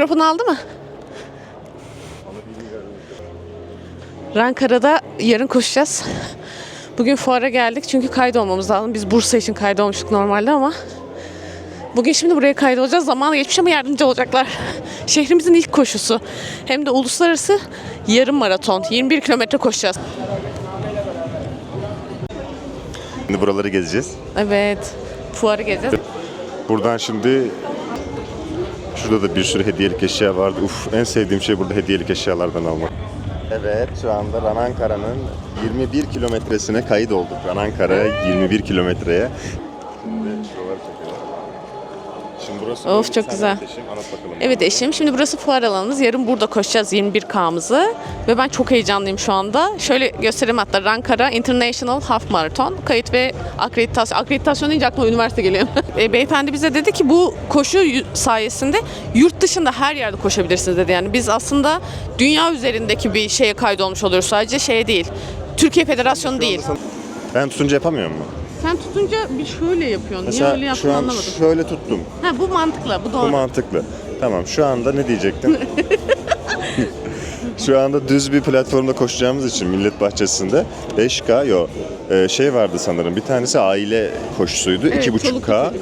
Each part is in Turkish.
Mikrofonu aldı mı? Rankara'da yarın koşacağız. Bugün fuara geldik çünkü kaydolmamız lazım. Biz Bursa için kaydolmuştuk normalde ama Bugün şimdi buraya kaydolacağız. Zamanla geçmiş ama yardımcı olacaklar. Şehrimizin ilk koşusu. Hem de uluslararası yarım maraton. 21 kilometre koşacağız. Şimdi buraları gezeceğiz. Evet. Fuarı gezeceğiz. Buradan şimdi şurada da bir sürü hediyelik eşya vardı. Uf en sevdiğim şey burada hediyelik eşyalardan almak. Evet şu anda Ranankara'nın 21 kilometresine kayıt olduk. Ranankara 21 kilometreye. Burası Of, çok güzel. ateşim, anlat bakalım. Evet eşim. Şimdi burası fuar alanımız. Yarın burada koşacağız 21K'mızı. Ve ben çok heyecanlıyım şu anda. Şöyle göstereyim hatta. Rankara International Half Marathon. Kayıt ve akreditasyon. Akreditasyon deyince aklıma üniversite geliyor. e, beyefendi bize dedi ki bu koşu sayesinde yurt dışında her yerde koşabilirsiniz dedi. Yani biz aslında dünya üzerindeki bir şeye kaydolmuş oluyoruz. Sadece şeye değil. Türkiye Federasyonu değil. Ben tutunca yapamıyor mu? Sen tutunca bir şöyle yapıyorsun. Mesela şu an şöyle tuttum. Ha bu mantıklı. Bu Bu mantıklı. Tamam şu anda ne diyecektim? şu anda düz bir platformda koşacağımız için Millet Bahçesi'nde 5K yo e, şey vardı sanırım. Bir tanesi aile koşusuydu. Evet, 2.5K. çoluk çocuklu.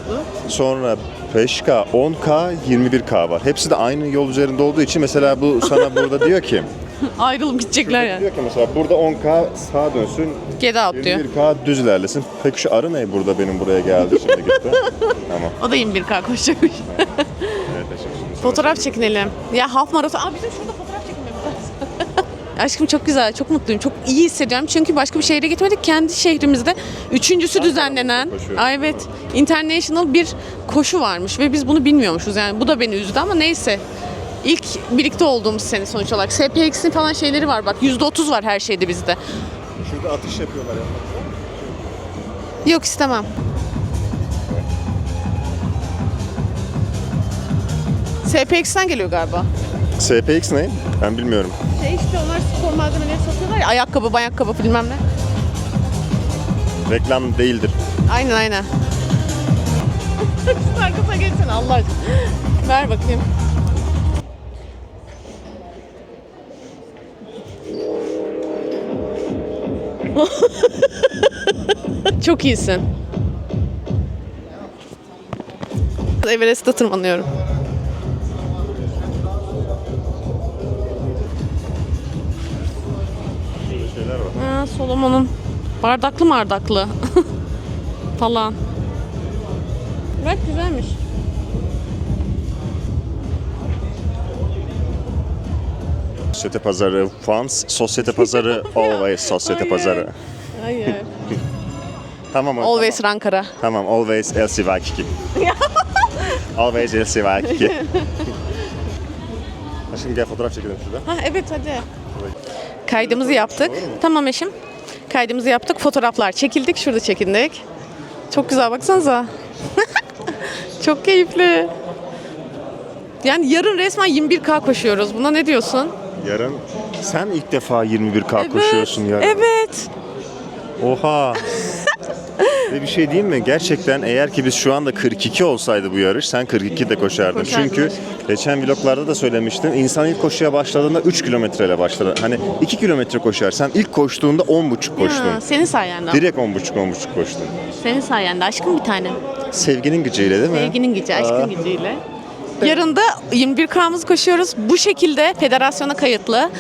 Sonra 5K, 10K, 21K var. Hepsi de aynı yol üzerinde olduğu için mesela bu sana burada diyor ki Ayrılıp gidecekler yani. diyor ki mesela burada 10K sağa dönsün, Out diyor. 21K düz ilerlesin. Peki şu arı ne burada benim buraya geldi şimdi gitti. tamam. O da 21K koşacakmış. Evet, teşekkür ederim. fotoğraf çekinelim. Ya half maraton. Aa bizim şurada fotoğraf çekinmemiz lazım. Aşkım çok güzel, çok mutluyum. Çok iyi hissediyorum. Çünkü başka bir şehre gitmedik. Kendi şehrimizde üçüncüsü düzenlenen, koşuyoruz. Aa, evet, international bir koşu varmış ve biz bunu bilmiyormuşuz. Yani bu da beni üzdü ama neyse. İlk birlikte olduğumuz sene sonuç olarak. SPX'in falan şeyleri var bak. %30 var her şeyde bizde. Şurada atış yapıyorlar ya. Yok istemem. SPX'ten geliyor galiba. SPX ne? Ben bilmiyorum. Şey işte onlar spor malzemeleri satıyorlar ya. Ayakkabı, ayakkabı bilmem ne. Reklam değildir. Aynen aynen. Şunun arkasına geçsene Allah aşkına. Ver bakayım. Çok iyisin. Everest'e tırmanıyorum. Böyle şeyler var. Ha, Solomon'un bardaklı mardaklı falan. Bak güzelmiş. Sosyete pazarı once, sosyete pazarı always sosyete pazarı. Hayır. Tamam o Always Rankara. tamam always LC Waikiki. always LC Waikiki. Aşkım gel fotoğraf çekelim şurada. Ha evet hadi. Kaydımızı yaptık. Tamam eşim. Kaydımızı yaptık. Fotoğraflar çekildik. Şurada çekindik. Çok güzel baksanıza. Çok keyifli. Yani yarın resmen 21K koşuyoruz. Buna ne diyorsun? Yarın sen ilk defa 21K koşuyorsun yarın. Evet. Oha. Ve bir şey diyeyim mi? Gerçekten eğer ki biz şu anda 42 olsaydı bu yarış sen 42 de koşardın. Koşardım. Çünkü geçen vloglarda da söylemiştim. İnsan ilk koşuya başladığında 3 kilometreyle başladı. Hani 2 kilometre koşar. Sen ilk koştuğunda 10,5 koştun. Ha, senin sayende. Direkt 10,5 10,5 koştun. Senin sayende. Aşkım bir tane. Sevginin gücüyle değil mi? Sevginin gücü, aşkın gücüyle. Yarın da 21K'mızı koşuyoruz. Bu şekilde federasyona kayıtlı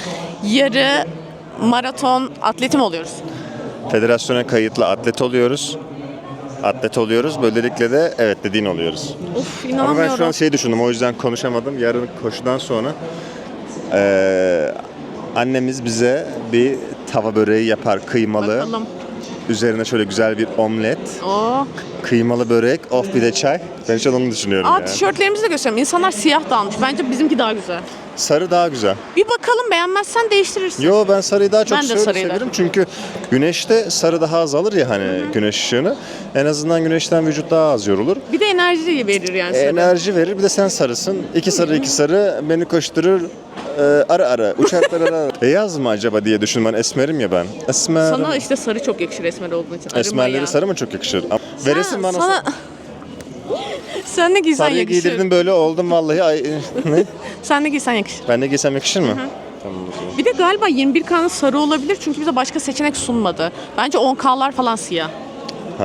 yarı maraton atletim oluyoruz. Federasyona kayıtlı atlet oluyoruz. Atlet oluyoruz. Böylelikle de evet dediğin oluyoruz. Of Ama inanamıyorum. ben şu an şey düşündüm o yüzden konuşamadım. Yarın koşudan sonra eee, annemiz bize bir tava böreği yapar kıymalı. Bakalım. Üzerine şöyle güzel bir omlet, Oo. kıymalı börek, of bir de çay. Ben şu an onu düşünüyorum Aa yani. tişörtlerimizi de göstereyim. İnsanlar siyah da almış. Bence bizimki daha güzel. Sarı daha güzel. Bir bakalım beğenmezsen değiştirirsin. Yo ben sarıyı daha çok Ben de şöyle sarıyı severim çok çünkü güneşte sarı daha az alır ya hani güneş ışığını. En azından güneşten vücut daha az yorulur. Bir de enerji verir yani. sarı. Enerji verir bir de sen sarısın. İki sarı iki sarı beni koşturur e, ara ara uçaklar ara ara. Beyaz mı acaba diye düşün ben esmerim ya ben. Esmer. Sana işte sarı çok yakışır esmer olduğun için. Ya. sarı mı çok yakışır? Ama Sen- Veresin bana Sana... Sen ne giysen sarıya yakışır. giydirdim böyle oldum vallahi. Ay, ne? Sen ne giysen yakışır. Ben de giysem yakışır mı? Tamam o zaman. Bir de galiba 21K'nın sarı olabilir çünkü bize başka seçenek sunmadı. Bence 10K'lar falan siyah.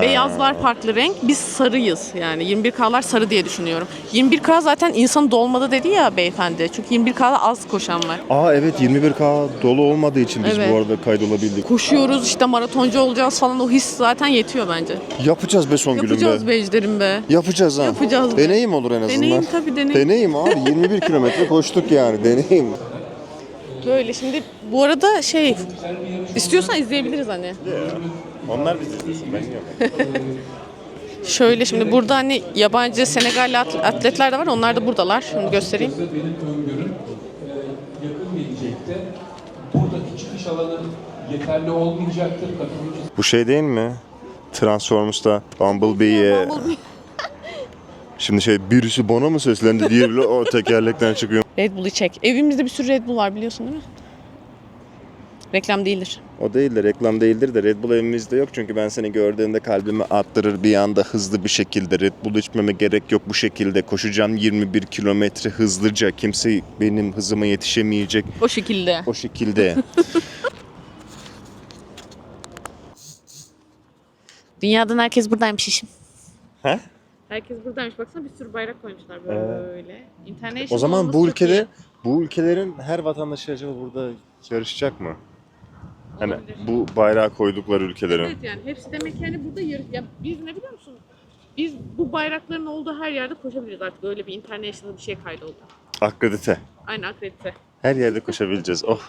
Beyazlar farklı renk, biz sarıyız yani 21K'lar sarı diye düşünüyorum. 21K zaten insanı dolmadı dedi ya beyefendi. Çünkü 21K'da az koşan var. Aa evet 21K dolu olmadığı için biz Evet. bu arada kaydolabildik. Koşuyoruz işte maratoncu olacağız falan o his zaten yetiyor bence. Yapacağız be son Yapacağız gülüm be. be ejderim be. Yapacağız ha. Yapacağız be. Deneyim olur en azından. Deneyim tabii deneyim. Deneyim abi 21 kilometre koştuk yani deneyim. Böyle şimdi bu arada şey istiyorsan izleyebiliriz hani. Onlar bizi izlesin ben yok. Şöyle şimdi burada hani yabancı Senegalli at- atletler de var. Onlar da buradalar. Şimdi göstereyim. benim öngörüm e, yakın gelecekte buradaki çıkış alanı yeterli olmayacaktır. Katılımcı Bu şey değil mi? Transformers'ta Bumblebee'ye Şimdi şey birisi bana mı seslendi diğeri o tekerlekten çıkıyor. Red Bull'u çek. Evimizde bir sürü Red Bull var biliyorsun değil mi? Reklam değildir. O değil de reklam değildir de Red Bull evimizde yok çünkü ben seni gördüğümde kalbimi attırır bir anda hızlı bir şekilde Red Bull içmeme gerek yok bu şekilde koşacağım 21 kilometre hızlıca kimse benim hızıma yetişemeyecek O şekilde. o şekilde. Dünyadan herkes buradaymış işim. He? Herkes buradaymış. Baksana bir sürü bayrak koymuşlar böyle. International o zaman bu ülkede iyi. bu ülkelerin her vatandaşı acaba burada yarışacak mı? Hani bu bayrağı koydukları ülkelerin. Evet yani hepsi demek ki hani burada yarış... Ya biz ne biliyor musun? Biz bu bayrakların olduğu her yerde koşabiliriz artık. Öyle bir international bir şey kaydoldu. Akredite. Aynı akredite. Her yerde koşabileceğiz. Oh.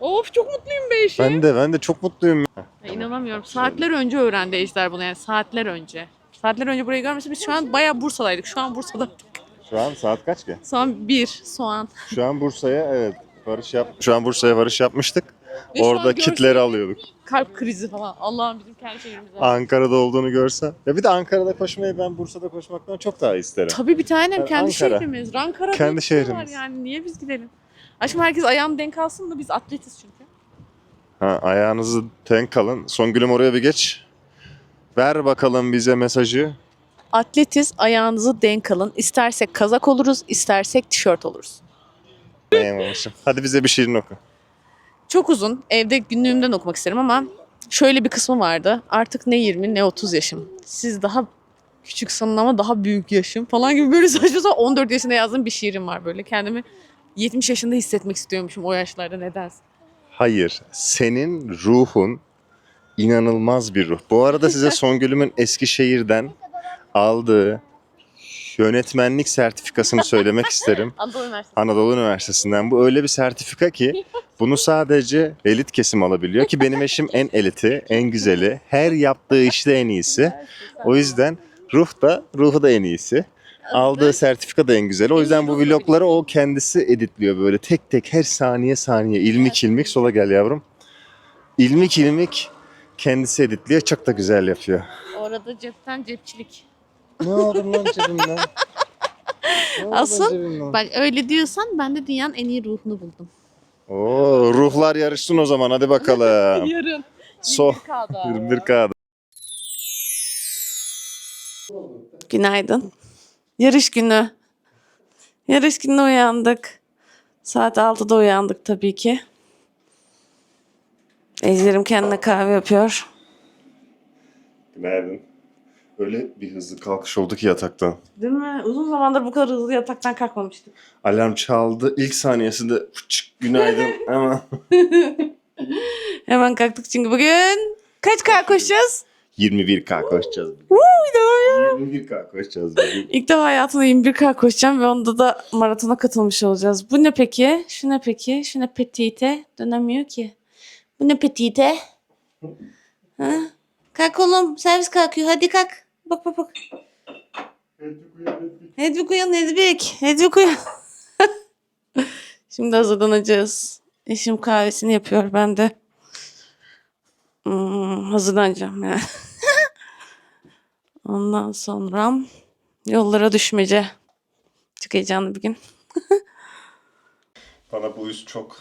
Of çok mutluyum be eşim. Ben de ben de çok mutluyum. Ya inanamıyorum. Saatler önce öğrendi Ejder bunu yani saatler önce. Saatler önce burayı görmesi biz şu an bayağı Bursa'daydık. Şu an Bursa'da. Şu an saat kaç ki? Soğan bir soğan. Şu an Bursa'ya evet varış yap. Şu an Bursa'ya varış yapmıştık. Ve şu Orada an kitleri alıyorduk. Kalp krizi falan. Allah'ım bizim kendi şehrimiz var. Ankara'da olduğunu görsem. Ya bir de Ankara'da koşmayı ben Bursa'da koşmaktan çok daha isterim. Tabii bir tanem Yani kendi Ankara. şehrimiz. Ankara Kendi bir şey var şehrimiz. Yani niye biz gidelim? Aşkım herkes ayağını denk alsın da biz atletiz çünkü. Ha, ayağınızı denk alın. Songül'üm oraya bir geç. Ver bakalım bize mesajı. Atletiz ayağınızı denk alın. İstersek kazak oluruz, istersek tişört oluruz. Beğenmemişim. Hadi bize bir şiirin oku. Çok uzun. Evde günlüğümden okumak isterim ama şöyle bir kısmı vardı. Artık ne 20 ne 30 yaşım. Siz daha küçüksünüz ama daha büyük yaşım falan gibi böyle saçma sapan 14 yaşında yazdığım bir şiirim var böyle. Kendimi 70 yaşında hissetmek istiyormuşum o yaşlarda nedense. Hayır. Senin ruhun inanılmaz bir ruh. Bu arada size Songül'ümün Eskişehir'den aldığı yönetmenlik sertifikasını söylemek isterim. Anadolu Üniversitesi. Anadolu Üniversitesi'nden. Bu öyle bir sertifika ki bunu sadece elit kesim alabiliyor ki benim eşim en eliti, en güzeli. Her yaptığı işte en iyisi. O yüzden ruh da, ruhu da en iyisi. Aldığı sertifika da en güzeli. O yüzden bu vlogları o kendisi editliyor böyle tek tek her saniye saniye ilmik ilmik sola gel yavrum. İlmik ilmik kendisi editliyor. Çok da güzel yapıyor. Orada cepten cepçilik. Ne oldu lan cebimden? Ne Asıl cebimden? Ben öyle diyorsan ben de dünyanın en iyi ruhunu buldum. Oo, ruhlar yarışsın o zaman hadi bakalım. Yarın. So 21K'da. 21K'da. Günaydın. Yarış günü. Yarış günü uyandık. Saat 6'da uyandık tabii ki. Ejderim kendine kahve yapıyor. Günaydın. Öyle bir hızlı kalkış oldu ki yataktan. Değil mi? Uzun zamandır bu kadar hızlı yataktan kalkmamıştık. Alarm çaldı. İlk saniyesinde fıçık günaydın ama Hemen kalktık çünkü bugün kaç K koşacağız? 21K koşacağız. Uuu inanamıyorum. 21K koşacağız bugün. İlk defa hayatımda 21K koşacağım ve onda da maratona katılmış olacağız. Bu ne peki? Şu ne peki? Şu ne petite? Dönemiyor ki. Bu ne petite? Ha? Kalk oğlum. Servis kalkıyor. Hadi kalk. Bak bak bak. Hedvig uyan Hedvig. Hedvig uyan. Şimdi hazırlanacağız. Eşim kahvesini yapıyor. Ben de hmm, hazırlanacağım yani. Ondan sonra yollara düşmece. Çok heyecanlı bir gün. Bana bu yüz çok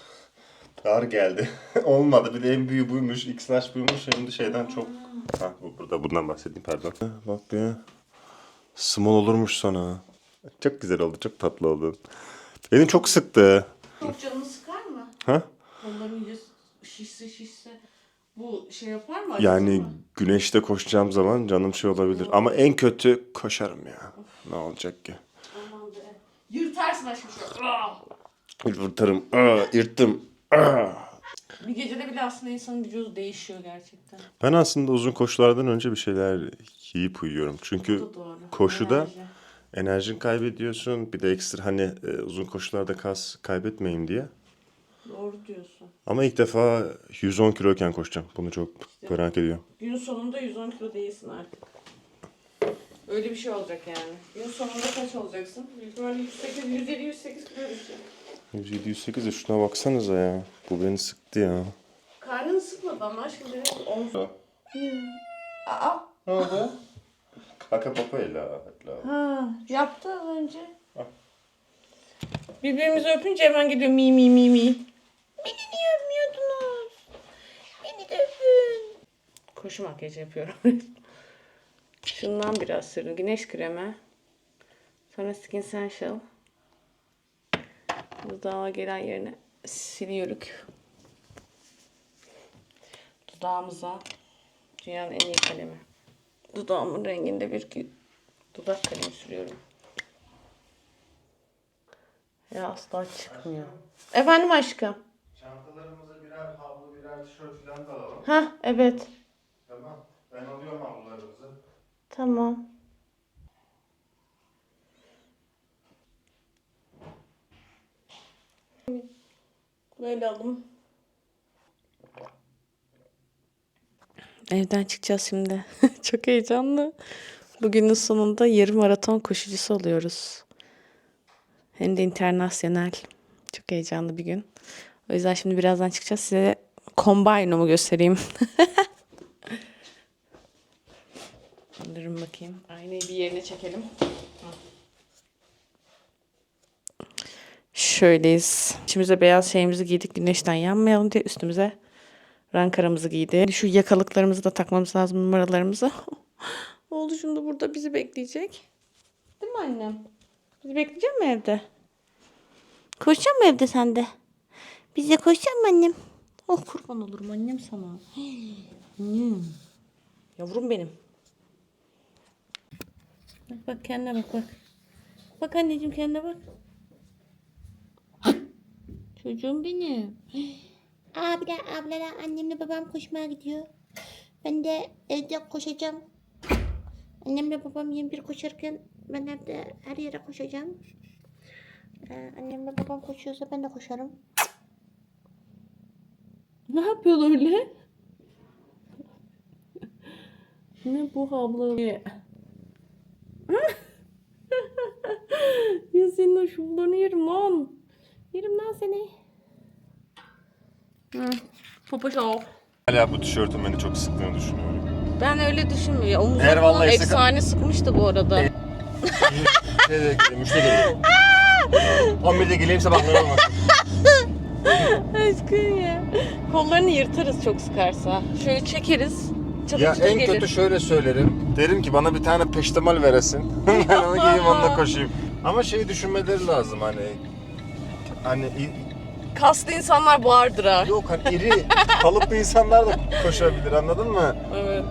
dar geldi. Olmadı. Bir de en büyüğü buymuş. X-Lash buymuş. Şimdi şeyden çok... Ha, bu burada bundan bahsedeyim pardon. Bak bir. Small olurmuş sana. Çok güzel oldu. Çok tatlı oldu. Elim çok sıktı. Çok canını sıkar mı? Ha? Kolların iyice şişse şişse bu şey yapar mı? Yani güneşte koşacağım zaman canım şey olabilir. Ama en kötü koşarım ya. Ne olacak ki? Aman be. Yırtarsın aşkım! Yırtarım. Aa, yırttım. Aa. Bir gecede bile aslında insanın vücudu değişiyor gerçekten. Ben aslında uzun koşulardan önce bir şeyler yiyip uyuyorum. Çünkü Bu da doğru. koşuda Enerji. enerjin kaybediyorsun. Bir de ekstra hani e, uzun koşularda kas kaybetmeyeyim diye. Doğru diyorsun. Ama ilk defa 110 kiloyken koşacağım. Bunu çok merak ediyorum. Gün sonunda 110 kilo değilsin artık. Öyle bir şey olacak yani. Gün sonunda kaç olacaksın? Büyük ihtimalle 108, 107, 108 kilo düşeceksin. 107 108 de şuna baksanıza ya. Bu beni sıktı ya. Karnını sıkmadı ama aşkım benim omzum. Aa, Ne oldu? Kaka papayla. ha, yaptı az önce. Birbirimizi öpünce hemen geliyor mi mi mi mi. Beni niye öpmüyordunuz? Beni de öpün. Koşu makyajı yapıyorum. Şundan biraz sürün. Güneş kremi. Sonra Skin Essential. Dudağa gelen yerine siliyoruz. Dudağımıza dünyanın en iyi kalemi. Dudağımın renginde bir dudak kalemi sürüyorum. Ya asla çıkmıyor. Efendim aşkım. Çantalarımıza birer havlu, birer tişört falan da alalım. Ha evet. Tamam. Ben alıyorum havlularımızı. Tamam. Böyle aldım. Evden çıkacağız şimdi. Çok heyecanlı. Bugünün sonunda yarım maraton koşucusu oluyoruz. Hem de internasyonel. Çok heyecanlı bir gün. O yüzden şimdi birazdan çıkacağız. Size kombaynomu göstereyim. Durun bakayım. Aynayı bir yerine çekelim. Şöyleyiz. İçimize beyaz şeyimizi giydik güneşten yanmayalım diye üstümüze rankaramızı giydi. Şu yakalıklarımızı da takmamız lazım numaralarımızı. Oğlu şimdi burada bizi bekleyecek. Değil mi annem? Bizi bekleyecek mi evde? Koşacak mı evde sen de? Bize koşacak mı annem? Oh kurban olurum annem sana. annem. Yavrum benim. Bak bak kendine bak bak. Bak anneciğim kendine bak. Çocuğum benim. Abiler, ablalar, annemle babam koşmaya gidiyor. Ben de evde koşacağım. Annemle babam 21 koşarken ben evde her yere koşacağım. Ee, annemle babam koşuyorsa ben de koşarım. Ne yapıyorsun öyle? ne bu havlu? ya senin şublarını yerim lan. Yerim lan seni. Hı. Popo şov. Hala bu tişörtün beni çok sıktığını düşünüyorum. Ben öyle düşünmüyorum. Omuzlar Eğer falan vallahi sıkı- efsane sıkmıştı bu arada. Şeyde geleyim, müşte geleyim. 11'de geleyim sabahları olmasın. Aşkım ya. Kollarını yırtarız çok sıkarsa. Şöyle çekeriz. Çatır Ya en gelir. kötü şöyle söylerim. Derim ki bana bir tane peştemal veresin. ben onu giyeyim onunla koşayım. Ama şeyi düşünmeleri lazım hani. Hani Kaslı insanlar vardır ha. yok hani iri kalıplı insanlar da koşabilir anladın mı? Evet.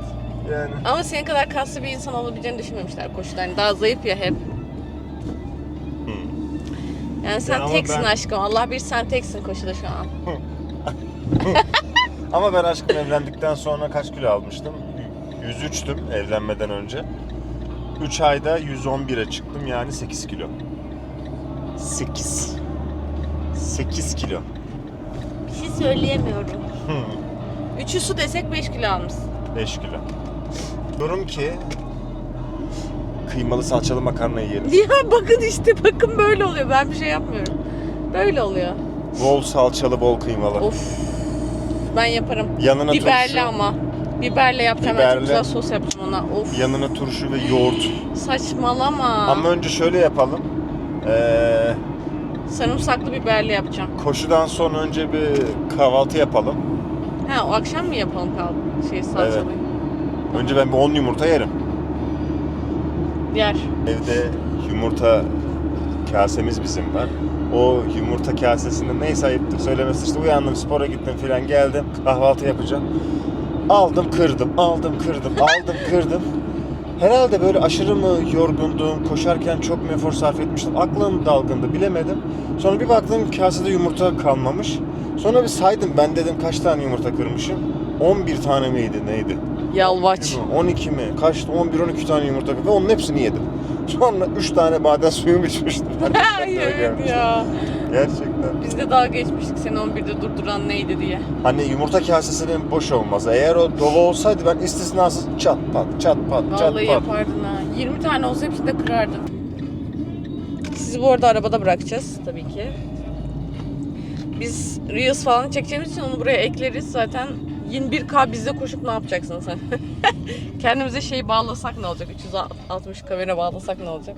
Yani. Ama senin kadar kaslı bir insan olabileceğini düşünmemişler koşuda. Yani daha zayıf ya hep. Yani sen Ya teksin ben- aşkım. Allah bir sen teksin koşuda şu an. Ama ben aşkım evlendikten sonra kaç kilo almıştım? 103'tüm evlenmeden önce. 3 ayda 111'e çıktım yani 8 kilo. 8. 8 kilo. Bir şey söyleyemiyorum. Üçü su desek 5 kilo almışsın. 5 kilo. Diyorum ki kıymalı salçalı makarna yiyelim. Ya bakın işte bakın böyle oluyor. Ben bir şey yapmıyorum. Böyle oluyor. Bol salçalı, bol kıymalı. Of. Ben yaparım. Yanına Biberli turşu. ama. Biberle yapacağım. Ben Biberli. çok güzel sos yapacağım ona. Of. Yanına turşu ve yoğurt. Saçmalama. Ama önce şöyle yapalım. Ee, Sarımsaklı biberli yapacağım. koşudan sonra önce bir kahvaltı yapalım. Ha o akşam mı yapalım kaldı? Şey salçalı. Önce ben bir 10 yumurta yerim. Yer. Evde yumurta kasemiz bizim var. O yumurta kasesinde neyse ayıptır söylemesi işte uyandım spora gittim filan geldim kahvaltı yapacağım. Aldım kırdım, aldım kırdım, aldım kırdım. Herhalde böyle aşırı mı yorgundum, koşarken çok mu efor sarf etmiştim, aklım dalgındı bilemedim. Sonra bir baktım kasede yumurta kalmamış. Sonra bir saydım ben dedim kaç tane yumurta kırmışım. 11 tane miydi neydi? Yalvaç. 12 mi? Kaçtı? 11-12 tane yumurta kırdım ve onun hepsini yedim. Sonra 3 tane maden suyum içmiştim. Hayır ya. Gerçekten. Biz de dalga geçmiştik seni 11'de durduran neydi diye. Hani yumurta kasesinin boş olması. Eğer o dolu olsaydı ben istisnasız çat pat çat pat çat Vallahi pat. yapardın ha. 20 tane olsa hepsini de kırardın. Sizi bu arada arabada bırakacağız tabii ki. Biz Reels falan çekeceğimiz için onu buraya ekleriz. Zaten 21K bizde koşup ne yapacaksın sen? Kendimize şey bağlasak ne olacak? 360 kamera bağlasak ne olacak?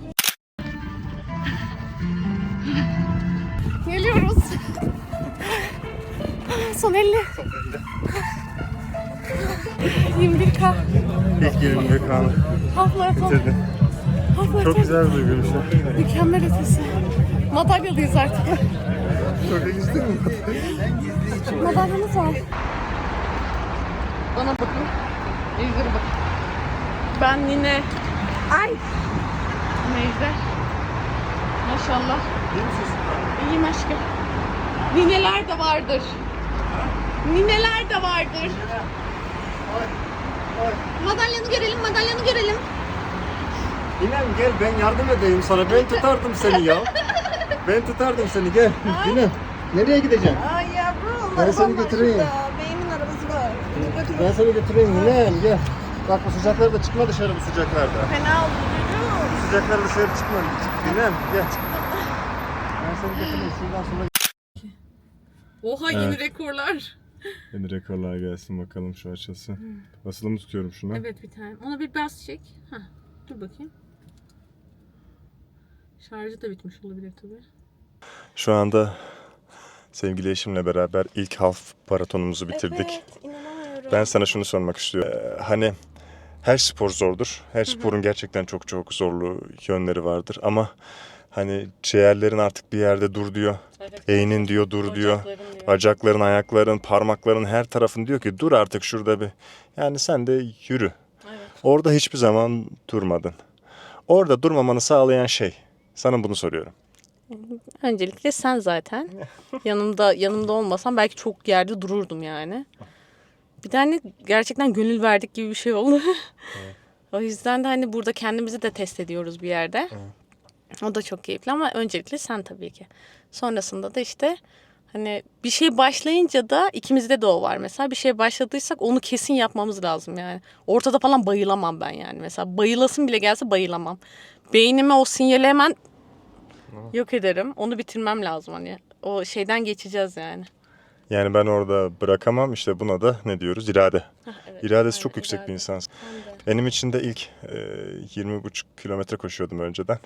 Son 50. 21K. İlk 21 kanı Half maraton. Half maraton. Çok güzel bir ya. Mükemmel ötesi. Madalyalıyız artık. Çok güzel mi? Madalyamız var. Bana bakın. İzleri bak. Ben Nine. Ay. Neyse. Maşallah. İyiyim aşkım. Nineler de vardır. Nineler de vardır. Madalyanı görelim, madalyanı görelim. İrem gel ben yardım edeyim sana. Ben tutardım seni ya. Ben tutardım seni gel. İrem nereye gideceksin? Ay yavrum. Ben seni götüreyim. Beyimin arabası var. Beni. Ben seni götüreyim İrem gel. Bak bu sıcaklarda çıkma dışarı bu sıcaklarda. Fena oldu çocuğum. Bu sıcaklarda dışarı çıkma. İrem gel. Ben seni götüreyim şuradan sonra. Oha yeni rekorlar. Hadi rekorlar gelsin bakalım şu açılsın. Basılı mı tutuyorum şunu? Evet bir tane. Ona bir bas çek. Heh, dur bakayım. Şarjı da bitmiş olabilir tabii. Şu anda sevgili eşimle beraber ilk half maratonumuzu bitirdik. inanamıyorum. Ben sana şunu sormak istiyorum. Ee, hani her spor zordur. Her sporun gerçekten çok çok zorlu yönleri vardır ama hani ciğerlerin artık bir yerde dur diyor. Evet. Beynin diyor dur diyor. Bacaklarım diyor. Bacakların, ayakların, parmakların her tarafın diyor ki dur artık şurada bir. Yani sen de yürü. Evet. Orada hiçbir zaman durmadın. Orada durmamanı sağlayan şey. Sana bunu soruyorum. Öncelikle sen zaten. yanımda yanımda olmasan belki çok yerde dururdum yani. Bir de hani gerçekten gönül verdik gibi bir şey oldu. o yüzden de hani burada kendimizi de test ediyoruz bir yerde. O da çok keyifli ama öncelikle sen tabii ki. Sonrasında da işte hani bir şey başlayınca da ikimizde de o var mesela. Bir şey başladıysak onu kesin yapmamız lazım yani. Ortada falan bayılamam ben yani. Mesela bayılasım bile gelse bayılamam. Beynime o sinyali hemen yok ederim. Onu bitirmem lazım hani. O şeyden geçeceğiz yani. Yani ben orada bırakamam işte buna da ne diyoruz? İrade. evet, İradesi çok yüksek irade. bir insan. Benim için de ilk e, 20,5 kilometre koşuyordum önceden.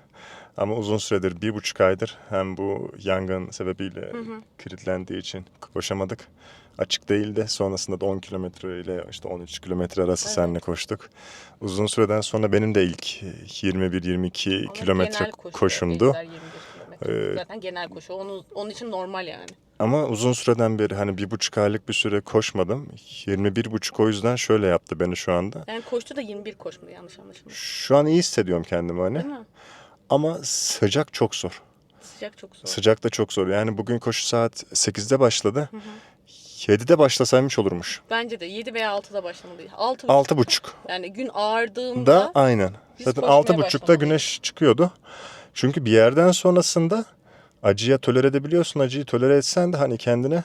Ama uzun süredir, bir buçuk aydır hem bu yangın sebebiyle kilitlendiği için koşamadık. Açık değildi. Sonrasında da 10 kilometre ile işte 13 kilometre arası seninle koştuk. Uzun süreden sonra benim de ilk 21-22 Ama kilometre koşumdu. gençler 21 kilometre. Ee, Zaten genel koşu. Onun, onun için normal yani. Ama uzun süreden beri hani bir buçuk aylık bir süre koşmadım. 21 buçuk o yüzden şöyle yaptı beni şu anda. Yani koştu da 21 koşmadı yanlış anlaşılma. Şu an iyi hissediyorum kendimi hani. Değil mi? Ama sıcak çok zor. Sıcak çok zor. Sıcak da çok zor. Yani bugün koşu saat 8'de başladı. 7'de başlasaymış olurmuş. Bence de 7 veya 6'da başlamalıydı. 6 6 buçuk Yani gün ağardığında da aynen. Zaten koşmaya 6 buçukta güneş çıkıyordu. Çünkü bir yerden sonrasında acıya tolere edebiliyorsun. Acıyı tolere etsen de hani kendine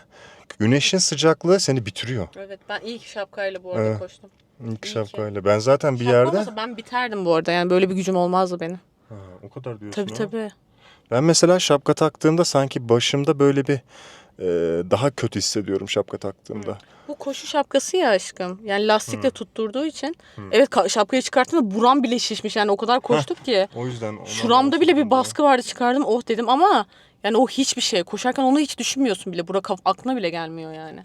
güneşin sıcaklığı seni bitiriyor. Evet ben ilk şapkayla bu arada Evet. koştum. İlk ki. şapkayla. Ben zaten bir Şapka yerde... olmasa ben biterdim bu arada. Yani böyle bir gücüm olmazdı benim. Ha, o kadar diyorsun Tabii ha. tabii. Ben mesela şapka taktığımda sanki başımda böyle bir e, daha kötü hissediyorum şapka taktığımda. Bu koşu şapkası ya aşkım. Yani lastikle tutturduğu için. Evet ka- şapkayı çıkarttığımda buram bile şişmiş. Yani o kadar koştuk ki. O yüzden Şuramda bile bir baskı vardı çıkardım oh dedim ama Yani o hiçbir şey. Koşarken onu hiç düşünmüyorsun bile. Bura kaf- aklına bile gelmiyor yani.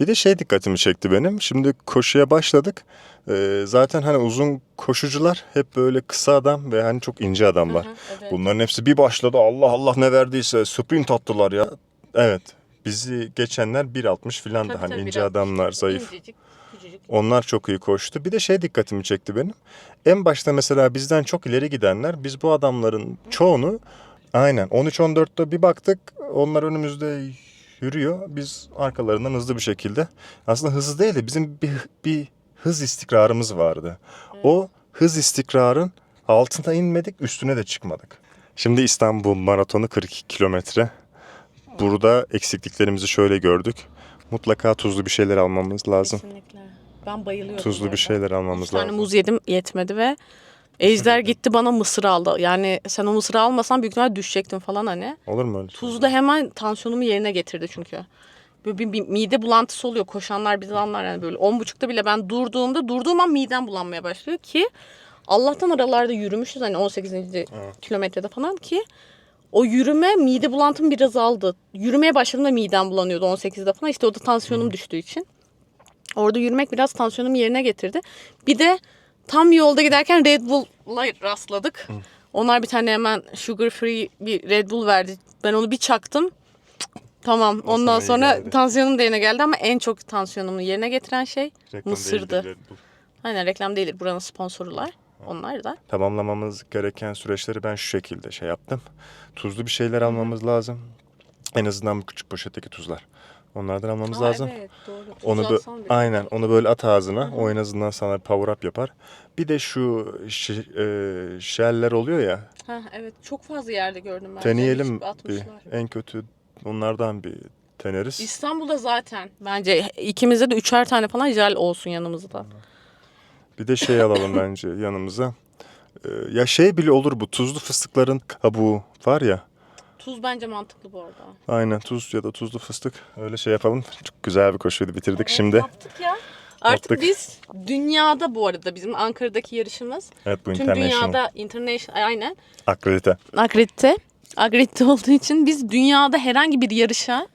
Bir de şey dikkatimi çekti benim. Şimdi koşuya başladık. Ee, zaten hani uzun koşucular hep böyle kısa adam ve hani çok ince adam var. evet. Bunların hepsi bir başladı Allah Allah ne verdiyse sprint attılar ya. Evet. Bizi geçenler 1.60 filan da hani tabii, ince adamlar zayıf. İncecik. Onlar çok iyi koştu. Bir de şey dikkatimi çekti benim. En başta mesela bizden çok ileri gidenler biz bu adamların çoğunu aynen 13-14'te bir baktık onlar önümüzde yürüyor. Biz arkalarından hızlı bir şekilde aslında hızlı değil de bizim bir, bir hız istikrarımız vardı. O hız istikrarın altına inmedik üstüne de çıkmadık. Şimdi İstanbul maratonu 42 kilometre. Burada eksikliklerimizi şöyle gördük. Mutlaka tuzlu bir şeyler almamız lazım. Kesinlikle. Ben bayılıyorum. Tuzlu bu bir şeyler almamız lazım. muz yedim yetmedi ve Ejder gitti bana mısır aldı. Yani sen o mısırı almasan büyük ihtimalle düşecektin falan hani. Olur mu öyle? şey? Tuz da hemen tansiyonumu yerine getirdi çünkü. Böyle bir, bir mide bulantısı oluyor. Koşanlar bizi anlar yani böyle. On buçukta bile ben durduğumda durduğum an midem bulanmaya başlıyor ki Allah'tan aralarda yürümüşüz hani 18. kilometrede falan ki o yürüme mide bulantım biraz aldı. Yürümeye başladığımda midem bulanıyordu 18'de falan. İşte o da tansiyonum düştüğü için. Orada yürümek biraz tansiyonumu yerine getirdi. Bir de tam yolda giderken Red Bull'la rastladık. Onlar bir tane hemen sugar free bir Red Bull verdi. Ben onu bir çaktım. Tamam. Ondan iyi sonra geldi. tansiyonum da yerine geldi ama en çok tansiyonumu yerine getiren şey Reklam mısırdı. değildir. Aynen reklam değildir. Buranın sponsorular. Onlar da. Tamamlamamız gereken süreçleri ben şu şekilde şey yaptım. Tuzlu bir şeyler almamız lazım. En azından bu küçük poşetteki tuzlar. Onlardan almamız lazım. Evet doğru. Onu bö- aynen onu böyle at ağzına. O en azından sana power up yapar. Bir de şu şi- e, sheller oluyor ya. Ha, evet çok fazla yerde gördüm ben. Deneyelim Hiç bir. atmışlar. En kötü onlardan bir deneriz. İstanbul'da zaten bence ikimize de üçer tane falan jel olsun yanımızda. Bir de şey alalım bence yanımıza. Ee, ya şey bile olur bu tuzlu fıstıkların kabuğu var ya. Tuz bence mantıklı bu arada. Aynen tuz ya da tuzlu fıstık. Öyle şey yapalım. Çok güzel bir koşuydu bitirdik şimdi. Yaptık ya. Artık Yaptık. biz dünyada bu arada bizim Ankara'daki yarışımız. Evet bu Tüm international. dünyada international aynen Akredite. akredite. Akredite olduğu için biz dünyada herhangi bir yarışa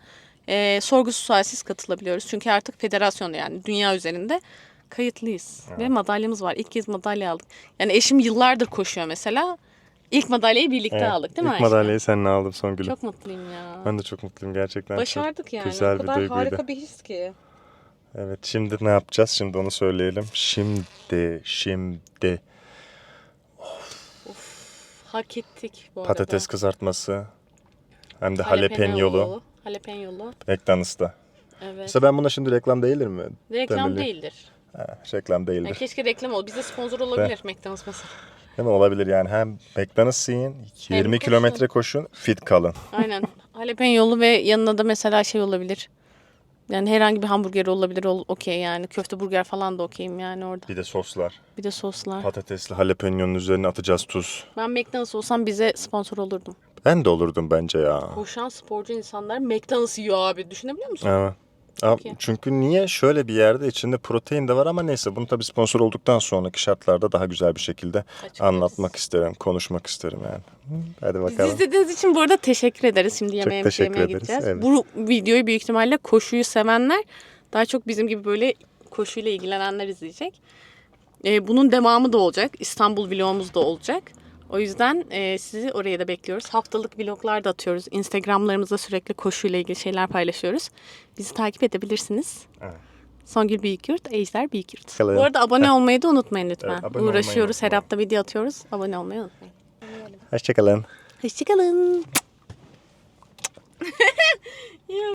e, sorgusuz sualsiz katılabiliyoruz. Çünkü artık federasyon yani dünya üzerinde kayıtlıyız. Ve madalyamız var. İlk kez madalya aldık. Yani eşim yıllardır koşuyor mesela. İlk madalyayı birlikte Evet, aldık değil mi İlk Ayşe? madalyayı seninle aldım Songül'üm. Çok mutluyum ya. Ben de çok mutluyum gerçekten. Çok Başardık yani. Güzel o kadar bir duyguydu. harika bir his ki. Evet şimdi ne yapacağız? Şimdi onu söyleyelim. Şimdi, şimdi Hak ettik bu patates arada. kızartması hem de jalapenyolu Jalapenyolu. McDonald's'ta. Evet. Mesela ben buna şimdi reklam değilir mi? Reklam demeli? değildir. Ha, reklam Yani değildir. keşke reklam ol. Bize sponsor olabilir McDonald's mesela. Değil mi? Olabilir yani. Hem McDonald's yiyin, 20 koşun. kilometre koşun, fit kalın. Aynen. Jalapenyolu ve yanına da mesela şey olabilir. Yani herhangi bir hamburger olabilir. ol- Okey yani. Köfte burger falan da okeyim yani orada. Bir de soslar. Bir de soslar. Patatesli jalapenyonun üzerine atacağız tuz. Ben McDonald's olsam bize sponsor olurdum. Ben de olurdum bence ya. Koşan sporcu insanlar McDonald's yiyor abi. Düşünebiliyor musun? Evet. İyi. çünkü niye şöyle bir yerde içinde protein de var ama neyse bunu tabii sponsor olduktan sonraki şartlarda daha güzel bir şekilde Açıklarız. anlatmak isterim, konuşmak isterim yani. Hadi Bizi bakalım. izlediğiniz için bu arada teşekkür ederiz. Şimdi teşekkür yemeye ederiz, gideceğiz. evet. Bu videoyu büyük ihtimalle koşuyu sevenler daha çok bizim gibi böyle koşuyla ilgilenenler izleyecek. Ee, bunun devamı da olacak. İstanbul vlogumuz da olacak. O yüzden e, sizi oraya da bekliyoruz. Haftalık vloglar da atıyoruz. Instagramlarımızda sürekli koşuyla ilgili şeyler paylaşıyoruz. Bizi takip edebilirsiniz. Evet. Songül Büyükyurt, Ejder Büyükyurt. Bakalım. Bu arada abone olmayı da unutmayın lütfen. Evet, Uğraşıyoruz. Her hafta video atıyoruz. Abone olmayı unutmayın. Hoşçakalın. Hoşçakalın.